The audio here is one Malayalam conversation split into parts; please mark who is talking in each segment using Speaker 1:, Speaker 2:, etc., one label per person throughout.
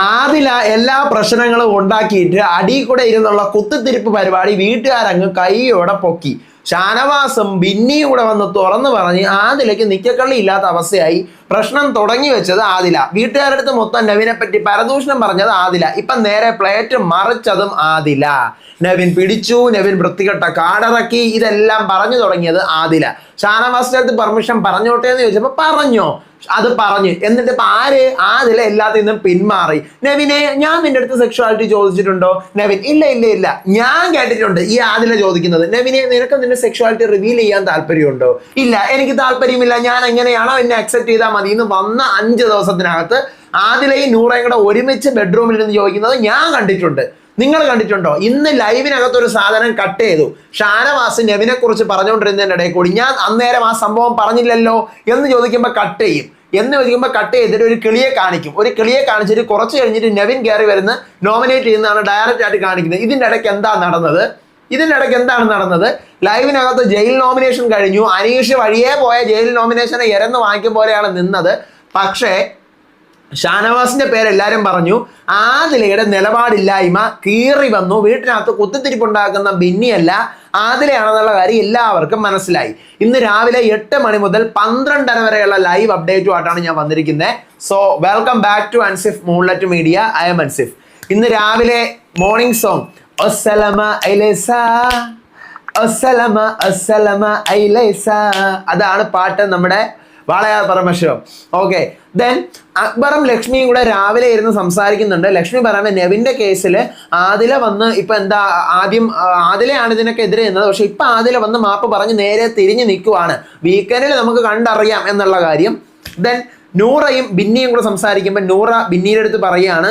Speaker 1: ആദില എല്ലാ പ്രശ്നങ്ങളും ഉണ്ടാക്കിയിട്ട് അടി കൂടെ ഇരുന്നുള്ള കുത്തിത്തിരിപ്പ് പരിപാടി വീട്ടുകാരങ്ങ് കൈയോടെ പൊക്കി. ഷാനവാസും ബിന്നിയും കൂടെ വന്ന് തുറന്നു പറഞ്ഞ് ആദിലയ്ക്ക് നിക്കക്കള്ളി ഇല്ലാത്ത അവസ്ഥയായി പ്രശ്നം തുടങ്ങി വെച്ചത് ആദില. വീട്ടുകാരുടെ അടുത്ത് മൊത്തം നവിനെ പറ്റി പരദൂഷണം പറഞ്ഞത് ആദില. ഇപ്പം നേരെ പ്ലേറ്റ് മറിച്ചതും ആദില. നവീൻ പിടിച്ചു നവീൻ വൃത്തികെട്ട കാടിറക്കി ഇതെല്ലാം പറഞ്ഞു തുടങ്ങിയത് ആദില. ഷാനവാസിന്റെ അടുത്ത് പെർമിഷൻ പറഞ്ഞോട്ടെ എന്ന് ചോദിച്ചപ്പോൾ പറഞ്ഞോ. അത് പറഞ്ഞു. എന്നിട്ട് ഇപ്പൊ ആര് ആദില എല്ലാത്തിൽ നിന്നും പിന്മാറി? നവിനെ ഞാൻ നിന്റെ അടുത്ത് സെക്ഷുവാലിറ്റി ചോദിച്ചിട്ടുണ്ടോ? നവിൻ ഇല്ല ഇല്ല ഇല്ല. ഞാൻ കേട്ടിട്ടുണ്ട് ഈ ആദില ചോദിക്കുന്നത്. നവിനെ നിനക്ക് നിന്റെ സെക്ഷുവാലിറ്റി റിവീൽ ചെയ്യാൻ താല്പര്യമുണ്ടോ? ഇല്ല എനിക്ക് താല്പര്യമില്ല. ഞാൻ എങ്ങനെയാണോ എന്നെ അക്സെപ്റ്റ് ചെയ്താൽ മതി. എന്ന് വന്ന അഞ്ച് ദിവസത്തിനകത്ത് ആദിലയും നൂറയും കൂടെ ഒരുമിച്ച് ബെഡ്റൂമിൽ ഇരുന്ന് ചോദിക്കുന്നത് ഞാൻ കണ്ടിട്ടുണ്ട്. നിങ്ങൾ കണ്ടിട്ടുണ്ടോ? ഇന്ന് ലൈവിനകത്തൊരു സാധനം കട്ട് ചെയ്തു. ഷാനവാസ് നെവിനെ കുറിച്ച് പറഞ്ഞുകൊണ്ടിരുന്നതിന്റെ ഇടയിൽ കൂടി. ഞാൻ അന്നേരം ആ സംഭവം പറഞ്ഞില്ലല്ലോ എന്ന് ചോദിക്കുമ്പോൾ കട്ട് ചെയ്യും. എന്ന് ചോദിക്കുമ്പോൾ കട്ട് ചെയ്തിട്ട് ഒരു കിളിയെ കാണിക്കും. ഒരു കിളിയെ കാണിച്ചിട്ട് കുറച്ച് കഴിഞ്ഞിട്ട് നെവിൻ കയറി വരുന്ന നോമിനേറ്റ് ചെയ്യുന്നതാണ് ഡയറക്റ്റ് ആയിട്ട് കാണിക്കുന്നത്. ഇതിന്റെ ഇടയ്ക്ക് എന്താ നടന്നത്? ഇതിന്റെ ഇടയ്ക്ക് എന്താണ് നടന്നത്? ലൈവിനകത്ത് ജയിൽ നോമിനേഷൻ കഴിഞ്ഞു. അനീഷ് വഴിയേ പോയ ജയിൽ നോമിനേഷനെ ഇരന്ന് വാങ്ങിക്കും പോലെയാണ് നിന്നത്. പക്ഷേ ഷാനവാസിന്റെ പേര് എല്ലാവരും പറഞ്ഞു. ആദിലയുടെ നിലപാടില്ലായ്മ കീറി വന്നു. വീട്ടിനകത്ത് കുത്തിത്തിരിപ്പുണ്ടാക്കുന്ന ബിന്നിയല്ല. ആദിലയാണെന്നുള്ള കാര്യം എല്ലാവർക്കും മനസ്സിലായി. ഇന്ന് രാവിലെ എട്ട് മണി മുതൽ പന്ത്രണ്ടര വരെയുള്ള ലൈവ് അപ്ഡേറ്റുമായിട്ടാണ് ഞാൻ വന്നിരിക്കുന്നത് so welcome back to Ansif moonlet media I'm Ansif ഇന്ന് രാവിലെ മോർണിംഗ് സോങ് അതാണ് പാട്ട് നമ്മുടെ വാളയാർ പരമശിവം. ഓക്കെ ദെൻ അക്ബറും ലക്ഷ്മിയും കൂടെ രാവിലെ ഇരുന്ന് സംസാരിക്കുന്നുണ്ട്. ലക്ഷ്മി പറയുമ്പോൾ നെവിന്റെ കേസിൽ ആദില വന്ന് ഇപ്പൊ എന്താ ആദ്യം ആദിലയാണ് ഇതിനൊക്കെ എതിരെ നിന്നത്. പക്ഷെ ഇപ്പൊ ആദില വന്ന് മാപ്പ് പറഞ്ഞ് നേരെ തിരിഞ്ഞു നിൽക്കുവാണ് വീക്കെൻഡിൽ നമുക്ക് കണ്ടറിയാം എന്നുള്ള കാര്യം. ദെൻ നൂറയും ബിന്നിയും കൂടെ സംസാരിക്കുമ്പോൾ നൂറ ബിന്നിയുടെ അടുത്ത് പറയുകയാണ്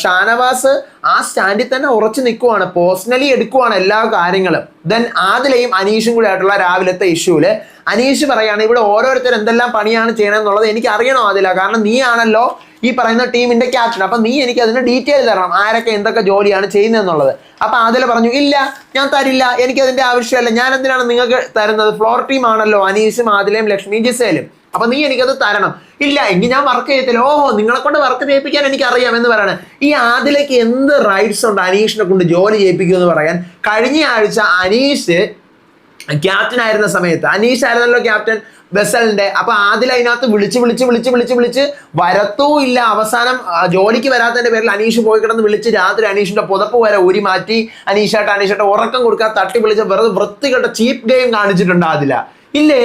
Speaker 1: ഷാനവാസ് ആ സ്റ്റാൻഡിൽ തന്നെ ഉറച്ചു നിൽക്കുവാണ് പേഴ്സണലി എടുക്കുവാണ് എല്ലാ കാര്യങ്ങളും. ദെൻ ആദിലയും അനീഷും കൂടെ ആയിട്ടുള്ള രാവിലത്തെ ഇഷ്യൂൽ അനീഷ് പറയാണ് ഇവിടെ ഓരോരുത്തർ എന്തെല്ലാം പണിയാണ് ചെയ്യണമെന്നുള്ളത് എനിക്ക് അറിയണോ ആദില. കാരണം നീ ആണല്ലോ ഈ പറയുന്ന ടീമിന്റെ ക്യാപ്റ്റൻ അപ്പൊ നീ എനിക്ക് അതിന്റെ ഡീറ്റെയിൽ തരണം. ആരൊക്കെ എന്തൊക്കെ ജോലിയാണ് ചെയ്യുന്നതെന്നുള്ളത്. അപ്പൊ ആദില പറഞ്ഞു ഇല്ല ഞാൻ തരില്ല. എനിക്ക് അതിന്റെ ആവശ്യമല്ല. ഞാൻ എന്തിനാണ് നിങ്ങൾക്ക് തരുന്നത്? ഫ്ലോർ ടീം ആണല്ലോ അനീഷും ആദിലയും ലക്ഷ്മി ജിസേലും. അപ്പൊ നീ എനിക്കത് തരണം. ഇല്ല എങ്കിൽ ഞാൻ വർക്ക് ചെയ്യത്തില്ല. ഓഹോ നിങ്ങളെ കൊണ്ട് വർക്ക് ചെയ്യിപ്പിക്കാൻ എനിക്ക് അറിയാം എന്ന് പറയണേ. ഈ ആദിലേക്ക് എന്ത് റൈറ്റ്സ് ഉണ്ട് അനീഷിനെ കൊണ്ട് ജോലി ചെയ്യിപ്പിക്കുക എന്ന് പറയാൻ? കഴിഞ്ഞ ആഴ്ച അനീഷ് ക്യാപ്റ്റൻ ആയിരുന്ന സമയത്ത് അനീഷ് ആയിരുന്നല്ലോ ക്യാപ്റ്റൻ ബസലിന്റെ അപ്പൊ ആദിൽ അതിനകത്ത് വിളിച്ച് വിളിച്ച് വിളിച്ച് വിളിച്ച് വിളിച്ച് വരത്തൂ ഇല്ല അവസാനം ജോലിക്ക് വരാത്തതിന്റെ പേരിൽ അനീഷ് പോയി കിടന്ന് വിളിച്ച് രാത്രി അനീഷിന്റെ പുതപ്പ് വരെ ഊരി മാറ്റി അനീഷായിട്ട് അനീഷായിട്ട് ഉറക്കം കൊടുക്കാൻ തട്ടി വിളിച്ച് വെറുതെ വൃത്തികെട്ട ചീപ്പ് ഗെയിം കാണിച്ചിട്ടുണ്ട് ആദില. ഇല്ലേ?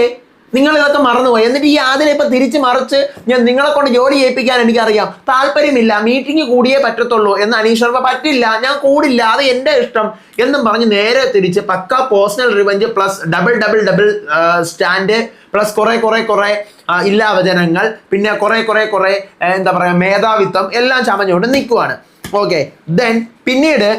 Speaker 1: നിങ്ങൾ ഇതൊക്കെ മറന്നുപോയി. എന്നിട്ട് ഈ ആദ്യം ഇപ്പം തിരിച്ച് മറിച്ച് ഞാൻ നിങ്ങളെ കൊണ്ട് ജോലി ചെയ്യിപ്പിക്കാൻ എനിക്കറിയാം. താല്പര്യമില്ല മീറ്റിംഗ് കൂടിയേ പറ്റത്തുള്ളൂ എന്ന് അനീഷ് ശർമ്മ പറ്റില്ല ഞാൻ കൂടില്ല അത് എന്റെ ഇഷ്ടം എന്നും പറഞ്ഞ് നേരെ തിരിച്ച് പക്ക personal revenge plus double double double stand plus കുറെ കുറെ കുറെ ഇല്ലാവചനങ്ങൾ പിന്നെ കുറെ കുറെ കുറെ എന്താ പറയുക മേധാവിത്വം എല്ലാം ചമഞ്ഞുകൊണ്ട് നിൽക്കുവാണ്. ഓക്കെ ദെൻ പിന്നീട്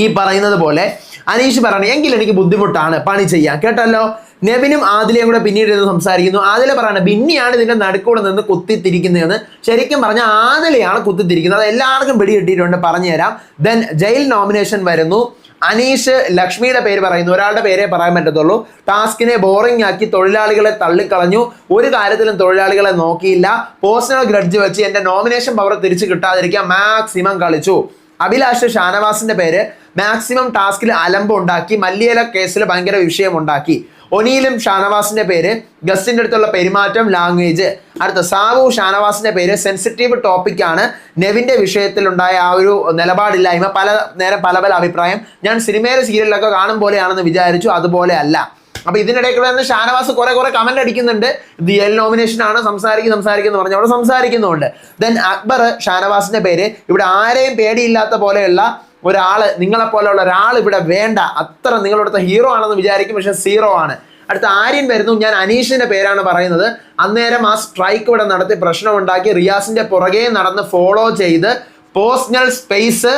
Speaker 1: ഈ പറയുന്നത് പോലെ അനീഷ് പറയണം എങ്കിൽ എനിക്ക് ബുദ്ധിമുട്ടാണ് പണി ചെയ്യാൻ. കേട്ടല്ലോ? നെബിനും ആദിലയും കൂടെ പിന്നീട് ഇരുന്ന് സംസാരിക്കുന്നു. ആദില പറയണം ബിന്നിയാണ് ഇതിന്റെ നടുക്കൂടെ നിന്ന് കുത്തിത്തിരിക്കുന്നതെന്ന്. ശരിക്കും പറഞ്ഞാൽ ആദിലയാണ് കുത്തിത്തിരിക്കുന്നത്. അത് എല്ലാവർക്കും പിടി കിട്ടിയിട്ടുണ്ട് പറഞ്ഞുതരാം. ദെൻ ജയിൽ നോമിനേഷൻ വരുന്നു. അനീഷ് ലക്ഷ്മിയുടെ പേര് പറയുന്നു. ഒരാളുടെ പേരെ പറയാൻ പറ്റത്തുള്ളൂ. ടാസ്കിനെ ബോറിംഗ് ആക്കി തൊഴിലാളികളെ തള്ളിക്കളഞ്ഞു. ഒരു കാര്യത്തിലും തൊഴിലാളികളെ നോക്കിയില്ല. പേഴ്സണൽ ഗ്രഡ്ജ് വെച്ച് എന്റെ നോമിനേഷൻ പവർ തിരിച്ചു കിട്ടാതിരിക്കാൻ മാക്സിമം കളിച്ചു. അഭിലാഷ് ഷാനവാസിന്റെ പേര് മാക്സിമം ടാസ്കിൽ അലമ്പ് ഉണ്ടാക്കി മല്ലിയല കേസിൽ ഭയങ്കര വിഷയമുണ്ടാക്കി. ഒനിയിലും ഷാനവാസിന്റെ പേര് ഗസ്റ്റിന്റെ അടുത്തുള്ള പെരുമാറ്റം ലാംഗ്വേജ്. അടുത്ത സാവു ഷാനവാസിന്റെ പേര് സെൻസിറ്റീവ് ടോപ്പിക്കാണ് നെവിന്റെ വിഷയത്തിൽ വിഷയത്തിലുണ്ടായ ആ ഒരു നിലപാടില്ലായ്മ പല നേരം പല പല അഭിപ്രായം. ഞാൻ സിനിമയിലെ സീരിയലിലൊക്കെ കാണും പോലെയാണെന്ന് വിചാരിച്ചു അതുപോലെ അല്ല. അപ്പൊ ഇതിനിടയ്ക്ക് തന്നെ ഷാനവാസ് കുറെ കുറെ കമന്റ് അടിക്കുന്നുണ്ട്. ഇത് എൽ നോമിനേഷൻ ആണ് സംസാരിക്കും സംസാരിക്കുന്നു പറഞ്ഞു അവിടെ സംസാരിക്കുന്നുണ്ട് ദെൻ അക്ബർ ഷാനവാസിന്റെ പേര് ഇവിടെ ആരെയും പേടിയില്ലാത്ത പോലെയുള്ള ഒരാൾ നിങ്ങളെ പോലെയുള്ള ഒരാൾ ഇവിടെ വേണ്ട. അത്ര നിങ്ങളിവിടുത്തെ ഹീറോ ആണെന്ന് വിചാരിക്കും പക്ഷെ സീറോ ആണ്. അടുത്ത ആര്യൻ വരുന്നു. ഞാൻ അനീഷിന്റെ പേരാണ് പറയുന്നത്. അന്നേരം ആ സ്ട്രൈക്ക് ഇവിടെ നടത്തി പ്രശ്നമുണ്ടാക്കി റിയാസിന്റെ പുറകെ നടന്ന് ഫോളോ ചെയ്ത് പേഴ്സണൽ സ്പേസ്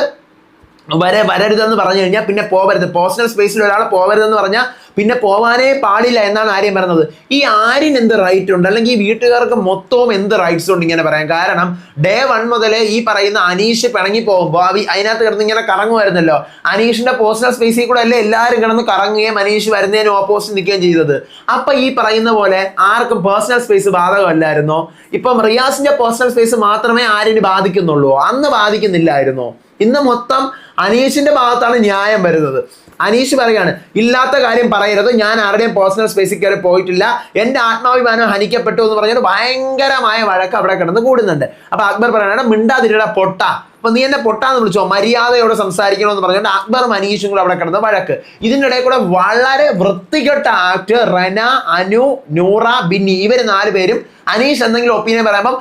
Speaker 1: വരെ വരരുതെന്ന് പറഞ്ഞു കഴിഞ്ഞാൽ പിന്നെ പോവരുത്. പേഴ്സണൽ സ്പേസിൽ ഒരാൾ പോവരുതെന്ന് പറഞ്ഞാൽ പിന്നെ പോവാനേ പാടില്ല എന്നാണ് ആര്യം പറയുന്നത്. ഈ ആര്യൻ എന്ത് റൈറ്റ് ഉണ്ട്? അല്ലെങ്കിൽ ഈ വീട്ടുകാർക്ക് മൊത്തവും എന്ത് റൈറ്റ്സ് ഉണ്ട് ഇങ്ങനെ പറയാം കാരണം ഡേ വൺ മുതൽ ഈ പറയുന്ന അനീഷ് പിണങ്ങി പോകുമ്പോൾ അതിനകത്ത് കിടന്ന് ഇങ്ങനെ കറങ്ങുമായിരുന്നല്ലോ. അനീഷിന്റെ പേഴ്സണൽ സ്പേസിൽ കൂടെ അല്ലേ എല്ലാവരും കിടന്ന് കറങ്ങുകയും അനീഷ് വരുന്നതിന് ഓപ്പോസിറ്റ് നിൽക്കുകയും ചെയ്തത്. അപ്പൊ ഈ പറയുന്ന പോലെ ആർക്കും പേഴ്സണൽ സ്പേസ് ബാധകമല്ലായിരുന്നോ? ഇപ്പം റിയാസിന്റെ പേഴ്സണൽ സ്പേസ് മാത്രമേ ആര്യന് ബാധിക്കുന്നുള്ളൂ. അന്ന് ബാധിക്കുന്നില്ലായിരുന്നോ? ഇന്ന് മൊത്തം അനീഷിന്റെ ഭാഗത്താണ് ന്യായം വരുന്നത്. അനീഷ് പറയാണ് ഇല്ലാത്ത കാര്യം പറയരുത്. ഞാൻ ആരുടെയും പേഴ്സണൽ സ്പേസിൽ കയറി പോയിട്ടില്ല. എന്റെ ആത്മാഭിമാനം ഹനിക്കപ്പെട്ടു എന്ന് പറഞ്ഞാൽ ഭയങ്കരമായ വഴക്ക് അവിടെ കിടന്ന് കൂടുന്നുണ്ട്. അപ്പൊ അക്ബർ പറയാനാണ് മിണ്ടാതിരിയുടെ പൊട്ട. അപ്പൊ നീ എന്നെ പൊട്ടാന്ന് വിളിച്ചോ? മര്യാദയോടെ സംസാരിക്കണമെന്ന് പറഞ്ഞുകൊണ്ട് അക്ബറും അനീഷും കൂടെ അവിടെ കിടന്ന് വഴക്ക്. ഇതിന്റെ ഇടയിൽ കൂടെ വളരെ വൃത്തികെട്ട ആക്ട് റന അനു നൂറ ബിന്നി ഇവർ നാല് പേരും അനീഷ് എന്തെങ്കിലും ഒപ്പീനിയൻ പറയുമ്പം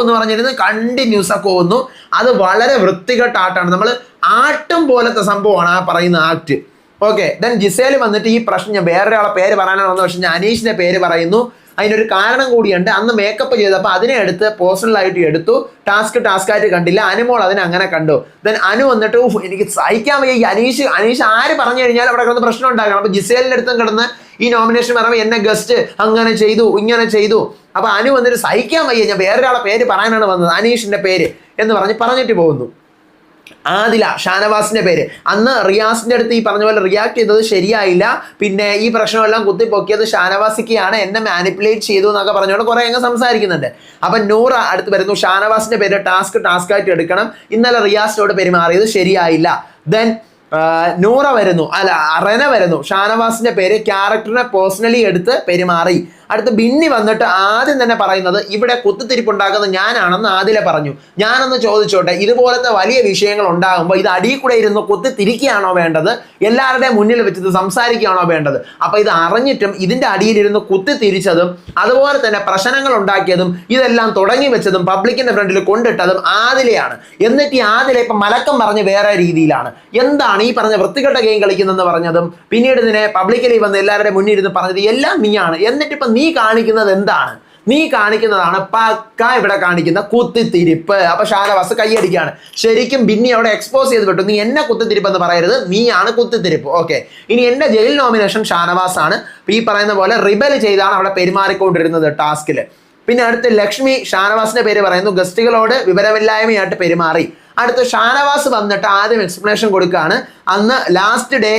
Speaker 1: എന്ന് പറഞ്ഞിരുന്ന് കണ്ടിന്യൂസ് ഒക്കെ പോകുന്നു. അത് വളരെ വൃത്തികെട്ട ആട്ടാണ് നമ്മൾ ആട്ടും പോലത്തെ സംഭവമാണ് ആ പറയുന്ന ആക്ട് ഓക്കെ ദെൻ ജിസേൽ വന്നിട്ട് ഈ പ്രശ്നം ഞാൻ വേറൊരാളെ പേര് പറയാനാണ് വന്നത്. പക്ഷെ ഞാൻ അനീഷിന്റെ പേര് പറയുന്നു. അതിനൊരു കാരണം കൂടിയുണ്ട്. അന്ന് മേക്കപ്പ് ചെയ്തപ്പോൾ അതിനെ എടുത്ത് പേഴ്സണലായിട്ട് എടുത്തു. ടാസ്ക് ടാസ്ക് ആയിട്ട് കണ്ടില്ല. അനുമോൾ അതിനെ അങ്ങനെ കണ്ടു. ദെൻ അനു വന്നിട്ട് എനിക്ക് സഹിക്കാൻ വയ്യ. അനീഷ് അനീഷ് ആര് പറഞ്ഞു കഴിഞ്ഞാൽ അവിടെ കിടന്ന് പ്രശ്നം ഉണ്ടാകണം. അപ്പൊ ജിസേലിന്റെ അടുത്തും കിടന്ന് ഈ നോമിനേഷൻ പറയുമ്പോൾ എന്നെ ഗസ്റ്റ് അങ്ങനെ ചെയ്തു ഇങ്ങനെ ചെയ്തു. അപ്പൊ അനു വന്നിട്ട് സഹിക്കാൻ വയ്യ. ഞാൻ വേറൊരാളെ പേര് പറയാനാണ് വന്നത്. അനീഷിന്റെ പേര് എന്ന് പറഞ്ഞ് പറഞ്ഞിട്ട് പോകുന്നു. ആദില ഷാനവാസിന്റെ പേര്. അന്ന് റിയാസിന്റെ അടുത്ത് ഈ പറഞ്ഞ പോലെ റിയാക്ട് ചെയ്തത് ശരിയായില്ല. പിന്നെ ഈ പ്രശ്നമെല്ലാം കുത്തിപ്പൊക്കിയത് ഷാനവാസിക്കാണ്. എന്നെ മാനിപ്പുലേറ്റ് ചെയ്തു എന്നൊക്കെ പറഞ്ഞുകൊണ്ട് കുറെ അങ്ങ് സംസാരിക്കുന്നുണ്ട്. അപ്പൊ നൂറ അടുത്ത് വരുന്നു. ഷാനവാസിന്റെ പേര് ടാസ്ക് ടാസ്ക് ആയിട്ട് എടുക്കണം. ഇന്നലെ റിയാസിനോട് പെരുമാറിയത് ശരിയായില്ല. ദെൻ നൂറ വരുന്നു. അല്ല റെന വരുന്നു. ഷാനവാസിന്റെ പേര് ക്യാരക്ടറിനെ പേഴ്സണലി എടുത്ത് പെരുമാറി. അടുത്ത് ബിന്നി വന്നിട്ട് ആദ്യം തന്നെ പറയുന്നത് ഇവിടെ കുത്തിത്തിരിപ്പുണ്ടാക്കുന്നത് ഞാനാണെന്ന് ആദിലെ പറഞ്ഞു. ഞാനൊന്ന് ചോദിച്ചോട്ടെ ഇതുപോലത്തെ വലിയ വിഷയങ്ങൾ ഉണ്ടാകുമ്പോൾ ഇത് അടിയിൽ കൂടെ ഇരുന്ന് കുത്തിത്തിരിക്കുകയാണോ വേണ്ടത്? എല്ലാവരുടെയും മുന്നിൽ വെച്ചത് സംസാരിക്കുകയാണോ വേണ്ടത്? അപ്പൊ ഇത് അറിഞ്ഞിട്ടും ഇതിന്റെ അടിയിലിരുന്ന് കുത്തിത്തിരിച്ചതും അതുപോലെ തന്നെ പ്രശ്നങ്ങൾ ഉണ്ടാക്കിയതും ഇതെല്ലാം തുടങ്ങി വെച്ചതും പബ്ലിക്കിന്റെ ഫ്രണ്ടിൽ കൊണ്ടിട്ടതും ആദിലെയാണ്. എന്നിട്ട് ഈ ആദിലെ ഇപ്പൊ മലക്കം പറഞ്ഞ് വേറെ രീതിയിലാണ്. എന്താണ് ഈ പറഞ്ഞ വൃത്തികെട്ട ഗെയിം കളിക്കുന്നതെന്ന് പറഞ്ഞതും പിന്നീട് ഇതിനെ പബ്ലിക്കലി വന്ന് എല്ലാവരുടെ മുന്നിൽ ഇരുന്ന് പറഞ്ഞത് എല്ലാം നീയാണ്. എന്നിട്ട് ഇപ്പൊ നീ കാണിക്കുന്നത് എന്താണ്? നീ കാണിക്കുന്നതാണ് പക്ക ഇവിടെ കാണിക്കുന്ന കുത്തിത്തിരിപ്പ്. അപ്പൊ ഷാനവാസ് കൈയടിക്കുകയാണ് ശരിക്കും ബിന്നി അവിടെ എക്സ്പോസ് ചെയ്ത് വിട്ടു. നീ എന്നെ കുത്തിത്തിരിപ്പ് എന്ന് പറയരുത്. നീയാണ് കുത്തിത്തിരിപ്പ്. ഓക്കെ ഇനി എന്റെ ജയിൽ നോമിനേഷൻ ഷാനവാസ് ആണ്. ഈ പറയുന്ന പോലെ റിബൽ ചെയ്താണ് അവിടെ പെരുമാറിക്കൊണ്ടിരുന്നത് ടാസ്കിൽ പിന്നെ അടുത്ത് ലക്ഷ്മി ഷാനവാസിന്റെ പേര് പറയുന്നു. ഗസ്റ്റുകളോട് വിവരമില്ലായ്മയായിട്ട് പെരുമാറി. അടുത്ത് ഷാനവാസ് വന്നിട്ട് ആദ്യം എക്സ്പ്ലനേഷൻ കൊടുക്കുകയാണ്. അന്ന് ലാസ്റ്റ് ഡേ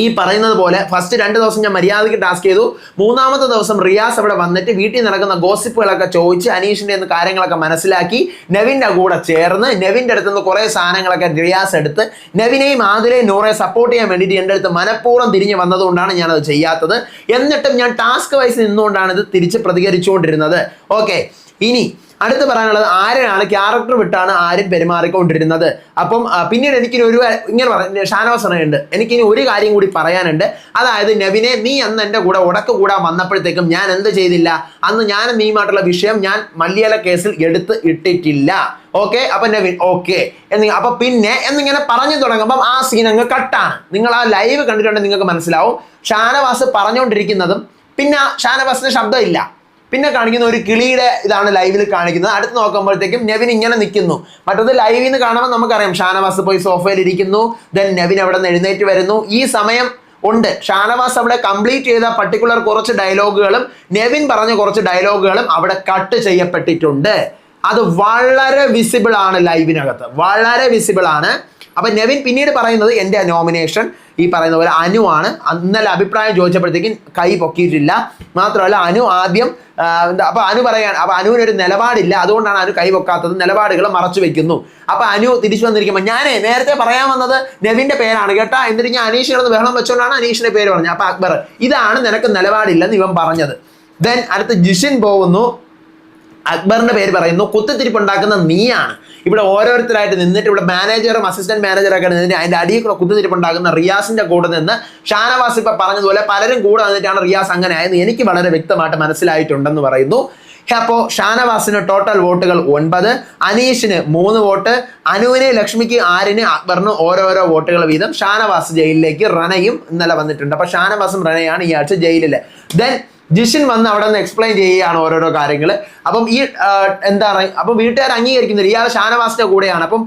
Speaker 1: ഈ പറയുന്നത് പോലെ ഫസ്റ്റ് രണ്ട് ദിവസം ഞാൻ മര്യാദയ്ക്ക് ടാസ്ക് ചെയ്തു. മൂന്നാമത്തെ ദിവസം റിയാസ് അവിടെ വന്നിട്ട് വീട്ടിൽ നടക്കുന്ന ഗോസിപ്പുകളൊക്കെ ചോദിച്ച് അനീഷിന്റെ നിന്ന് കാര്യങ്ങളൊക്കെ മനസ്സിലാക്കി. നെവിന്റെ കൂടെ ചേർന്ന് നെവിന്റെ അടുത്ത് നിന്ന് കുറേ സാധനങ്ങളൊക്കെ റിയാസ് എടുത്ത് നെവിനെയും ആതിലെയും നൂറെ സപ്പോർട്ട് ചെയ്യാൻ വേണ്ടിയിട്ട് എന്റെ അടുത്ത് മനഃപൂർവം തിരിഞ്ഞ് വന്നതുകൊണ്ടാണ് ഞാനത് ചെയ്യാത്തത്. എന്നിട്ടും ഞാൻ ടാസ്ക് വൈസ് നിന്നുകൊണ്ടാണ് ഇത് തിരിച്ച് പ്രതികരിച്ചുകൊണ്ടിരുന്നത്. ഓക്കെ ഇനി അടുത്ത് പറയാനുള്ളത് ആര്യനാണ് ക്യാരക്ടർ വിട്ടാണ് ആര്യൻ പെരുമാറിക്കൊണ്ടിരുന്നത്. അപ്പം പിന്നീട് എനിക്കിനി ഒരു ഇങ്ങനെ പറഞ്ഞു ഷാനവാസ് പറയുന്നുണ്ട്. എനിക്കിനി ഒരു കാര്യം കൂടി പറയാനുണ്ട്. അതായത് നവിനെ നീ അന്ന് എന്റെ കൂടെ ഉടക്ക് കൂടാൻ വന്നപ്പോഴത്തേക്കും ഞാൻ എന്ത് ചെയ്തില്ല? അന്ന് ഞാൻ നീയുമായിട്ടുള്ള വിഷയം ഞാൻ മല്ലിയല കേസിൽ എടുത്ത് ഇട്ടിട്ടില്ല. ഓക്കെ? അപ്പൊ നവിൻ ഓക്കെ. എന്ന് അപ്പൊ പിന്നെ എന്നിങ്ങനെ പറഞ്ഞു തുടങ്ങുമ്പം ആ സീൻ അങ്ങ് കട്ടാണ് നിങ്ങൾ ആ ലൈവ് കണ്ടിട്ടുണ്ടെങ്കിൽ നിങ്ങൾക്ക് മനസ്സിലാവും. ഷാനവാസ് പറഞ്ഞുകൊണ്ടിരിക്കുന്നതും പിന്നെ ഷാനവാസിന് ശബ്ദമില്ല. പിന്നെ കാണിക്കുന്ന ഒരു കിളിയുടെ ഇതാണ് ലൈവിൽ കാണിക്കുന്നത്. അടുത്ത് നോക്കുമ്പോഴത്തേക്കും നെവിൻ ഇങ്ങനെ നിൽക്കുന്നു. മറ്റത് ലൈവിൽ നിന്ന് കാണുമ്പോൾ നമുക്കറിയാം ഷാനവാസ് പോയി സോഫയിൽ ഇരിക്കുന്നു. ദെൻ നെവിൻ അവിടെ നിന്ന് എഴുന്നേറ്റ് വരുന്നു. ഈ സമയം ഉണ്ട്. ഷാനവാസ് അവിടെ കംപ്ലീറ്റ് ചെയ്ത പർട്ടിക്കുലർ കുറച്ച് ഡയലോഗുകളും നെവിൻ പറഞ്ഞ കുറച്ച് ഡയലോഗുകളും അവിടെ കട്ട് ചെയ്യപ്പെട്ടിട്ടുണ്ട്. അത് വളരെ വിസിബിൾ ആണ് ലൈവിനകത്ത് വളരെ വിസിബിൾ ആണ്. അപ്പൊ നെവിൻ പിന്നീട് പറയുന്നത് എന്റെ നോമിനേഷൻ ഈ പറയുന്ന പോലെ അനു ആണ്. അന്നലെ അഭിപ്രായം ചോദിച്ചപ്പോഴത്തേക്കും കൈ പൊക്കിയിട്ടില്ല. മാത്രമല്ല അനു ആദ്യം എന്താ അപ്പൊ അനു പറയാണ് അപ്പൊ അനുവിന് ഒരു നിലപാടില്ല. അതുകൊണ്ടാണ് അനു കൈ പൊക്കാത്തത്. നിലപാടുകൾ മറച്ചു വെക്കുന്നു. അപ്പൊ അനു തിരിച്ചു വന്നിരിക്കുമ്പോൾ ഞാൻ നേരത്തെ പറയാൻ വന്നത് നെവിന്റെ പേരാണ് കേട്ടാ. എന്നിട്ട് ഞാൻ അനീഷിനൊന്ന് ബഹളം വെച്ചുകൊണ്ടാണ് അനീഷിന്റെ പേര് പറഞ്ഞത്. അപ്പൊ അക്ബർ ഇതാണ് നിനക്ക് നിലപാടില്ലെന്ന് ഇവൻ പറഞ്ഞത്. ദെൻ അടുത്ത് ജിഷിൻ പോകുന്നു. അക്ബറിന്റെ പേര് പറയുന്നു കുത്തിത്തിരിപ്പുണ്ടാക്കുന്ന നീയാണ്. ഇവിടെ ഓരോരുത്തരായിട്ട് നിന്നിട്ട് ഇവിടെ മാനേജറും അസിസ്റ്റന്റ് മാനേജറൊക്കെ നിന്നിട്ട് അതിന്റെ അടിയിൽ കൂടെ കുത്തിത്തിരിപ്പുണ്ടാക്കുന്ന റിയാസിന്റെ കൂടെ നിന്ന് ഷാനവാസ് ഇപ്പൊ പറഞ്ഞതുപോലെ പലരും കൂടെ നിന്നിട്ടാണ് റിയാസ് അങ്ങനെ ആയെന്ന് എനിക്ക് വളരെ വ്യക്തമായിട്ട് മനസ്സിലായിട്ടുണ്ടെന്ന് പറയുന്നു. അപ്പോൾ ഷാനവാസിന് ടോട്ടൽ വോട്ടുകൾ ഒൻപത് അനീഷിന് മൂന്ന് വോട്ട് അനുവിന് ലക്ഷ്മിക്ക് ആരിന് അക്ബറിന് ഓരോരോ വോട്ടുകൾ വീതം. ഷാനവാസ് ജയിലിലേക്ക് റനയും ഇന്നലെ വന്നിട്ടുണ്ട്. അപ്പൊ ഷാനവാസും റനയാണ് ഈ ആഴ്ച ജയിലിൽ ദെൻ ജിഷിൻ വന്ന് അവിടെ നിന്ന് എക്സ്പ്ലെയിൻ ചെയ്യുകയാണ് ഓരോരോ കാര്യങ്ങൾ അപ്പം ഈ എന്താ എന്താണ് അപ്പം വീട്ടുകാർ അംഗീകരിക്കുന്നില്ല ഇയാൾ ഷാനവാസിന്റെ കൂടെയാണ്. അപ്പം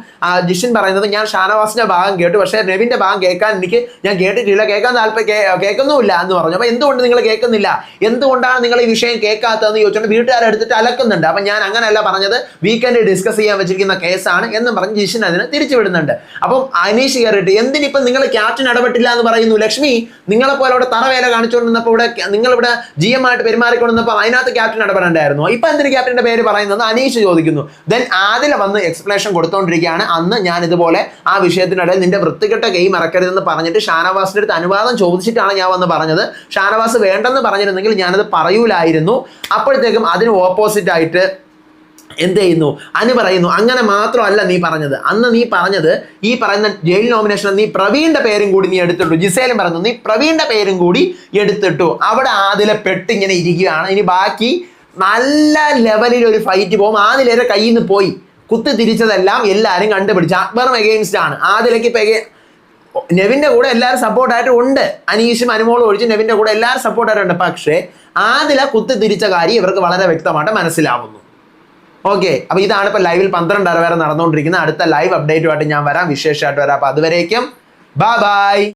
Speaker 1: ജിഷിൻ പറയുന്നത് ഞാൻ ഷാനവാസിന്റെ ഭാഗം കേട്ടു. പക്ഷേ നെവിന്റെ ഭാഗം കേൾക്കാൻ എനിക്ക് ഞാൻ കേട്ടിട്ടില്ല. കേൾക്കാൻ താല്പര്യം കേൾക്കുന്നുമില്ല എന്ന് പറഞ്ഞു. അപ്പം എന്തുകൊണ്ട് നിങ്ങൾ കേൾക്കുന്നില്ല? എന്തുകൊണ്ടാണ് നിങ്ങൾ ഈ വിഷയം കേൾക്കാത്തതെന്ന് ചോദിച്ചുകൊണ്ട് വീട്ടുകാരെടുത്തിട്ട് അലക്കുന്നുണ്ട്. അപ്പം ഞാൻ അങ്ങനെയല്ല പറഞ്ഞത്. വീക്കെൻഡ് ഡിസ്കസ് ചെയ്യാൻ വെച്ചിരിക്കുന്ന കേസാണ് എന്ന് പറഞ്ഞ് ജിഷിൻ അതിനെ തിരിച്ചുവിടുന്നുണ്ട്. അപ്പം അനീഷ് കയറിയിട്ട് എന്തിനിപ്പം നിങ്ങൾ ക്യാപ്റ്റൻ ഇടപെട്ടില്ല എന്ന് പറയുന്നു? ലക്ഷ്മി നിങ്ങളെപ്പോലെ അവിടെ തറവേല കാണിച്ചുകൊണ്ടിരുന്നപ്പോൾ ഇവിടെ നിങ്ങളിവിടെ ജി എം ആയിട്ട് പെരുമാറിക്കൊണ്ടിരുന്നപ്പോൾ അതിനകത്ത് ക്യാപ്റ്റൻ ഇടപെടേണ്ടായിരുന്നു ഇപ്പൊ എന്തിന് ക്യാപ്റ്റന്റെ പേര് പറയുന്നത് അനീഷ് ചോദിക്കുന്നു. ദെൻ ആദില വന്ന് എക്സ്പ്ലനേഷൻ കൊടുത്തോണ്ടിരിക്കുകയാണ്. അന്ന് ഞാൻ ഇതുപോലെ ആ വിഷയത്തിനിടയിൽ നിന്റെ വൃത്തികെട്ട ഗെയിം ഇറക്കരുതെന്ന് പറഞ്ഞിട്ട് ഷാനവാസിന്റെ അടുത്ത് അനുവാദം ചോദിച്ചിട്ടാണ് ഞാൻ വന്ന് പറഞ്ഞത്. ഷാനവാസ് വേണ്ടെന്ന് പറഞ്ഞിരുന്നെങ്കിൽ ഞാനത് പറയൂലായിരുന്നു. അപ്പോഴത്തേക്കും അതിന് ഓപ്പോസിറ്റ് ആയിട്ട് എന്ത് ചെയ്യുന്നു? അനു പറയുന്നു അങ്ങനെ മാത്രമല്ല നീ പറഞ്ഞത്. അന്ന് നീ പറഞ്ഞത് ഈ പറയുന്ന ജയിൽ നോമിനേഷൻ നീ പ്രവീണിന്റെ പേരും കൂടി നീ എടുത്തിട്ടു. ജിസേലും പറഞ്ഞു നീ പ്രവീണിന്റെ പേരും കൂടി എടുത്തിട്ടു. അവിടെ ആദിലെ പെട്ടിങ്ങനെ ഇരിക്കുകയാണ്. ഇനി ബാക്കി നല്ല ലെവലിൽ ഒരു ഫൈറ്റ് പോകും ആദിലേറെ കയ്യിൽ നിന്ന് പോയി. കുത്തി തിരിച്ചതെല്ലാം എല്ലാവരും കണ്ടുപിടിച്ചു. അക്ബറും എഗെയിൻസ്റ്റ് ആണ്. ആദിലേക്ക് ഇപ്പൊ നെവിന്റെ കൂടെ എല്ലാവരും സപ്പോർട്ടായിട്ട് ഉണ്ട് അനീഷും അനുമോളും ഒഴിച്ച് നെവിന്റെ കൂടെ എല്ലാവരും സപ്പോർട്ടായിട്ടുണ്ട് പക്ഷേ ആദില കുത്തി തിരിച്ച കാര്യം ഇവർക്ക് വളരെ വ്യക്തമായിട്ട് മനസ്സിലാവുന്നു. ഓക്കെ അപ്പൊ ഇതാണ് ഇപ്പൊ ലൈവിൽ പന്ത്രണ്ടര വരെ നടന്നുകൊണ്ടിരിക്കുന്നത് അടുത്ത ലൈവ് അപ്ഡേറ്റുമായിട്ട് ഞാൻ വരാം. വിശേഷമായിട്ട് വരാം. അപ്പൊ അതുവരേക്കും ബൈ ബൈ